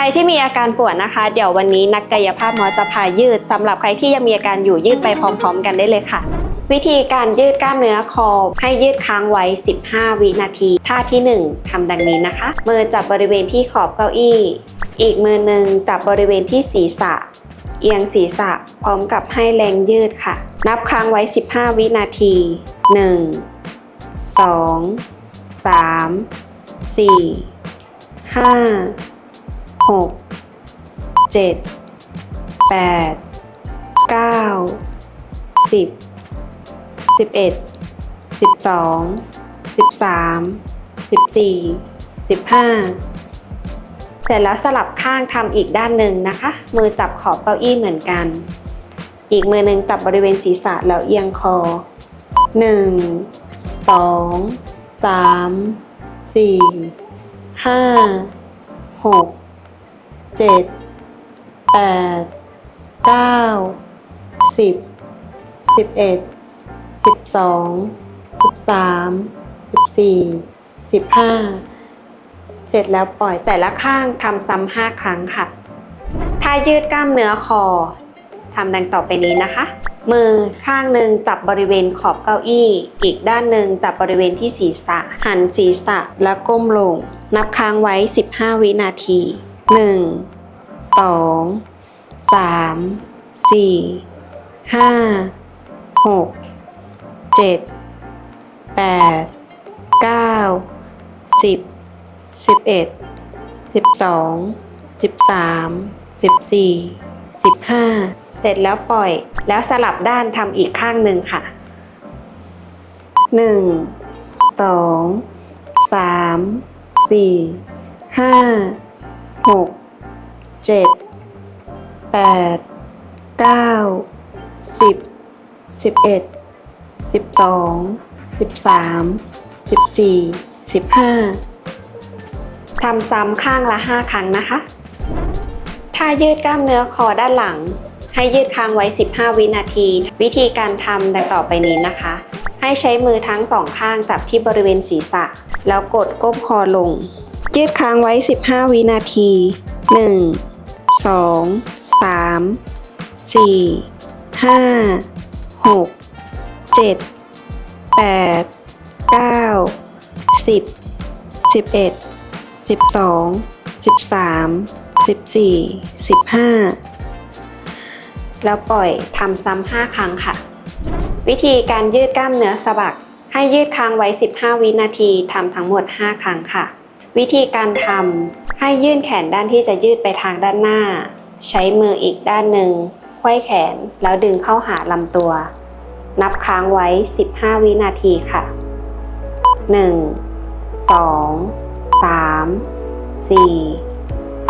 ใครที่มีอาการปวดนะคะ เดี๋ยววันนี้นักกายภาพหมอจะพายืดสำหรับใครที่ยังมีอาการอยู่ยืดไปพร้อม ๆ กันได้เลยค่ะ วิธีการยืดกล้ามเนื้อคอ ให้ยืดค้างไว้ 15 วินาที ท่าที่ 1ทำดังนี้นะคะ มือจับบริเวณที่ขอบเก้าอี้ อีกมือหนึ่งจับบริเวณที่ศีรษะ เอียงศีรษะพร้อมกับให้แรงยืดค่ะ นับค้างไว้ 15 วินาที 1 2 3 4 5 6 7 8 9 10 11 12 13 14 15เสร็จแล้วสลับข้างทำอีกด้านหนึ่งนะคะ มือจับขอบเก้าอี้เหมือนกัน อีกมือหนึ่งจับบริเวณศีรษะแล้วเอียงคอ1 2 3 4 5 6 7 8 9 10 11 12 13 14 15เสร็จแล้วปล่อยแต่ละข้างทำซ้ำห้าครั้งค่ะ ถ้ายืดกล้ามเนื้อคอทำดังต่อไปนี้นะคะ มือข้างหนึ่งจับบริเวณขอบเก้าอี้ อีกด้านหนึ่งจับบริเวณที่ศีรษะ หันศีรษะแล้วก้มลง นับค้างไว้ 15 วินาที 1 2 3 4 5 6 7 8 9 10สิบเอ็ดสิบสองสิบสามสิบสี่สิบห้าเสร็จแล้วปล่อยแล้วสลับด้านทำอีกข้างหนึ่งค่ะหนึ่งสองสามสี่ห้า หกเจ็ดแปดเก้าสิบสิบเอ็ดสิบสองสิบสามสิบสี่สิบห้าทำซ้ำข้างละ5ครั้งนะคะ ถ้ายืดกล้ามเนื้อคอด้านหลัง ให้ยืดค้างไว้ 15 วินาที วิธีการทำดังต่อไปนี้นะคะ ให้ใช้มือทั้งสองข้างจับที่บริเวณศีรษะ แล้วกดก้มคอลง ยืดค้างไว้ 15 วินาที 1 2 3 4 5 6 7 8 9 10 11สิบสองสิบสามสิบสี่สิบห้าแล้วปล่อยทำซ้ำห้าครั้งค่ะ วิธีการยืดกล้ามเนื้อสะบักให้ยืดค้างไว้ 15 วินาทีทำทั้งหมด 5 ครั้งค่ะ วิธีการทำให้ยื่นแขนด้านที่จะยืดไปทางด้านหน้า ใช้มืออีกด้านหนึ่งควยแขนแล้วดึงเข้าหาลำตัว นับค้างไว้ 15 วินาทีค่ะ 1 2สามสี่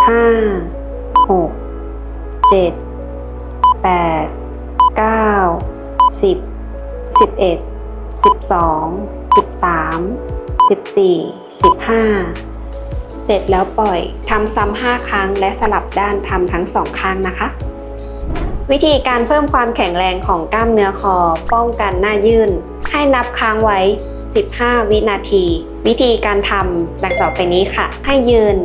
ห้าหกเจ็ดแปด เสร็จแล้วปล่อยทำซ้ำห้าครั้ง และสลับด้านทำทั้งสองข้างนะคะ วิธีการเพิ่มความแข็งแรงของกล้ามเนื้อคอ ป้องกันหน้ายื่น ให้นับค้างไว้ 15 วินาที วิธีการทำดังต่อไปนี้ค่ะ ให้ยืน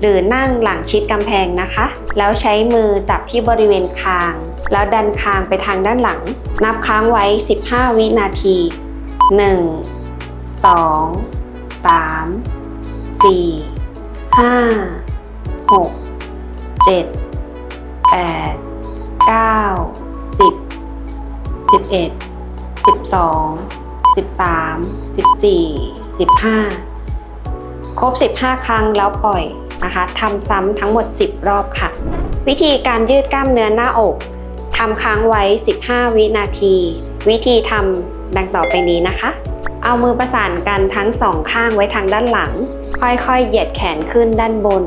หรือนั่งหลังชิดกำแพงนะคะ แล้วใช้มือจับที่บริเวณคาง แล้วดันคางไปทางด้านหลัง นับค้างไว้ 15 วินาที 1 2 3 4 5 6 7 8 9 10 11 12สิบสามสิบสี่สิบห้าครบสิบห้าครั้งแล้วปล่อยนะคะทำซ้ำทั้งหมด 10 รอบค่ะ วิธีการยืดกล้ามเนื้อหน้าอกทำค้างไว้ 15 วินาที วิธีทำดังต่อไปนี้นะคะ เอามือประสานกันทั้งสองข้างไว้ทางด้านหลัง ค่อยๆ เหยียดแขนขึ้นด้านบน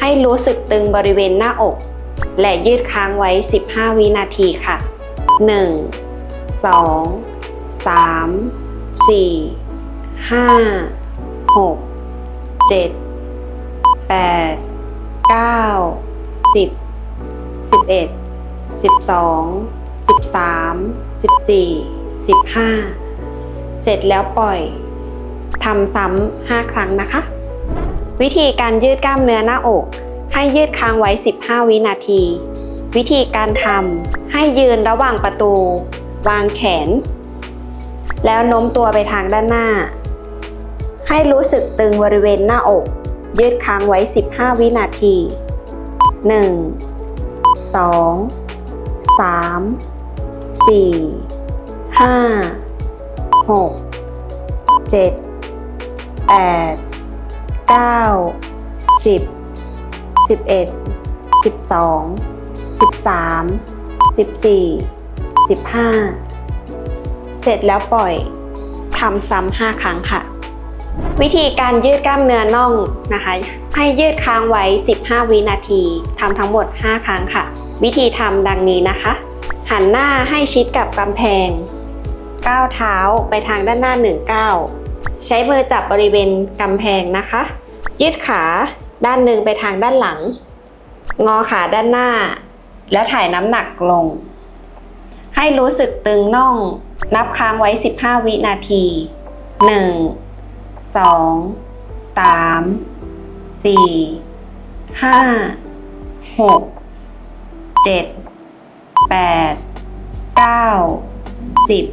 ให้รู้สึกตึงบริเวณหน้าอก และยืดค้างไว้ 15 วินาทีค่ะ 1 2สามสี่ห้าหกเจ็ดแปดเก้าสิบสิบเอ็ดสิบสองสิบสามสิบสี่สิบห้าเสร็จแล้วปล่อย ทำซ้ำห้าครั้งนะคะ วิธีการยืดกล้ามเนื้อหน้าอก ให้ยืดค้างไว้ 15 วินาที วิธีการทำให้ยืนระหว่างประตู วางแขน แล้วโน้มตัวไปทางด้านหน้า ให้รู้สึกตึงบริเวณหน้าอก ยืดค้างไว้ 15 วินาที 1 2 3 4 5 6 7 8 9 10 11 12 13 14 15เสร็จแล้วปล่อยทำซ้ำ5ครั้งค่ะ วิธีการยืดกล้ามเนื้อน่องนะคะ ให้ยืดค้างไว้ 15 วินาทีทำทั้งหมด 5 ครั้งค่ะ วิธีทำดังนี้นะคะ หันหน้าให้ชิดกับกำแพงก้าวเท้าไปทางด้านหน้า1ก้าว ใช้มือจับบริเวณกำแพงนะคะ ยืดขาด้านหนึ่งไปทางด้านหลัง งอขาด้านหน้า แล้วถ่ายน้ำหนักลง ให้รู้สึกตึงน่อง นับค้างไว้ 15 วินาที 1 2 3 4 5 6 7 8 9 10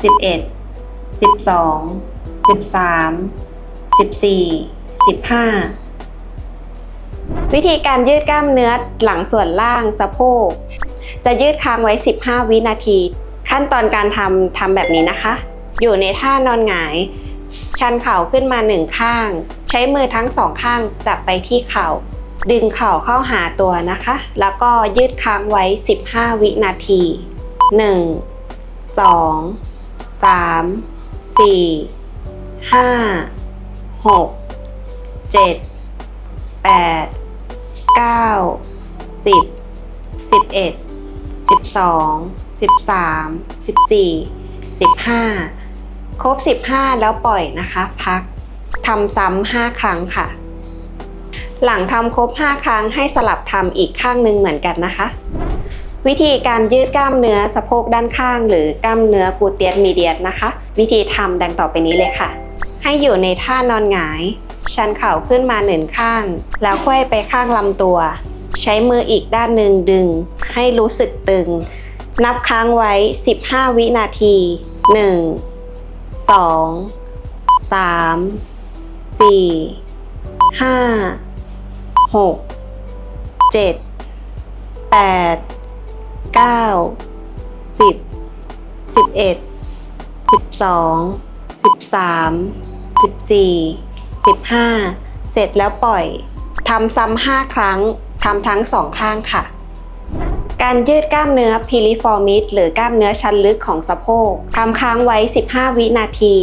11 12 13 14 15วิธีการยืดกล้ามเนื้อหลังส่วนล่างสะโพก จะยืดค้างไว้ 15 วินาที ขั้นตอนการทำทำแบบนี้นะคะ อยู่ในท่านอนหงาย ชันเข่าขึ้นมาหนึ่งข้าง ใช้มือทั้งสองข้างจับไปที่เข่า ดึงเข่าเข้าหาตัวนะคะ แล้วก็ยืดค้างไว้ 15 วินาที 1 2 3 4 5 6 7 8 9 10 11 12 13 14 15ครบ15แล้วปล่อยนะคะ พักทำซ้ำ5ครั้งค่ะ หลังทำครบ5ครั้งให้สลับทำอีกข้างหนึ่งเหมือนกันนะคะวิธีการยืดกล้ามเนื้อสะโพกด้านข้าง หรือกล้ามเนื้อกูเตียสมีเดียสนะคะ วิธีทำดังต่อไปนี้เลยค่ะ ให้อยู่ในท่านอนหงาย ชันเข่าขึ้นมาหนึ่งข้าง แล้วค่อยไปข้างลำตัว ใช้มืออีกด้านหนึ่งดึง ให้รู้สึกตึง นับค้างไว้ 15 วินาที 1 2 3 4 5 6 7 8 9 10 11 12 13 14 15 เสร็จแล้วปล่อยทำซ้ำ5ครั้งทำทั้งสองข้างค่ะ การยืดกล้ามเนื้อพิลิฟอร์มิสหรือกล้ามเนื้อชั้นลึกของสะโพกทำค้างไว้ 15 วินาที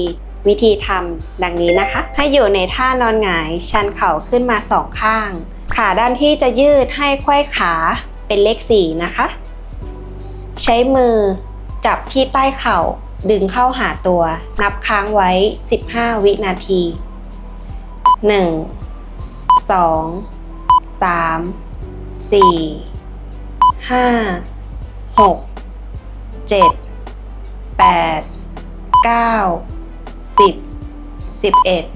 วิธีทำดังนี้นะคะ ให้อยู่ในท่านอนหงาย ชันเข่าขึ้นมาสองข้าง ขาด้านที่จะยืดให้ไขว้ขาเป็นเลข 4 นะคะ ใช้มือจับที่ใต้เข่า ดึงเข้าหาตัว นับค้างไว้ 15 วินาที 1 2 3 4 5 6 7 8 9 10 11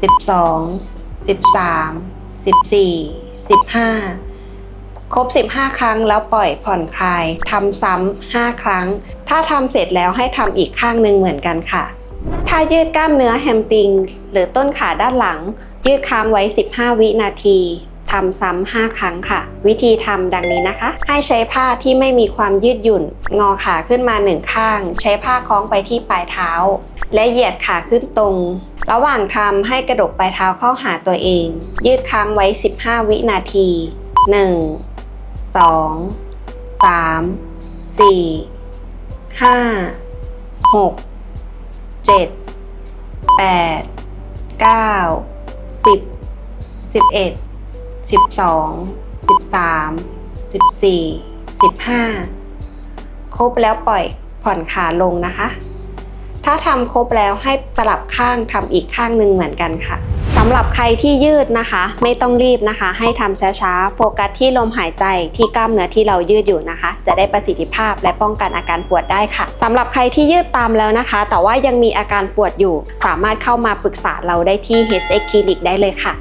12 13 14 15 ครบ 15 ครั้งแล้วปล่อยผ่อนคลายทำซ้ำ5ครั้ง ถ้าทำเสร็จแล้วให้ทำอีกข้างหนึ่งเหมือนกันค่ะ ถ้ายืดกล้ามเนื้อแฮมติง หรือต้นขาด้านหลัง ยืดค้างไว้ 15 วินาทีทำซ้ำ5ครั้งค่ะ วิธีทำดังนี้นะคะ ให้ใช้ผ้าที่ไม่มีความยืดหยุ่น งอขาขึ้นมาหนึ่งข้าง ใช้ผ้าคล้องไปที่ปลายเท้า และเหยียดขาขึ้นตรง ระหว่างทำให้กระดกปลายเท้าเข้าหาตัวเอง ยืดค้างไว้ 15 วินาที 1 2 3 4 5 6 7 8 9 10 11 12 13 14 15ครบแล้วปล่อยผ่อนขาลงนะคะ ถ้าทำครบแล้วให้สลับข้างทำอีกข้างหนึ่งเหมือนกันค่ะ สำหรับใครที่ยืดนะคะ ไม่ต้องรีบนะคะ ให้ทำช้าๆ โฟกัสที่ลมหายใจที่กล้ามเนื้อที่เรายืดอยู่นะคะ จะได้ประสิทธิภาพและป้องกันอาการปวดได้ค่ะสำหรับใครที่ยืดตามแล้วนะคะ แต่ว่ายังมีอาการปวดอยู่ สามารถเข้ามาปรึกษาเราได้ที่ HX Clinic ได้เลยค่ะ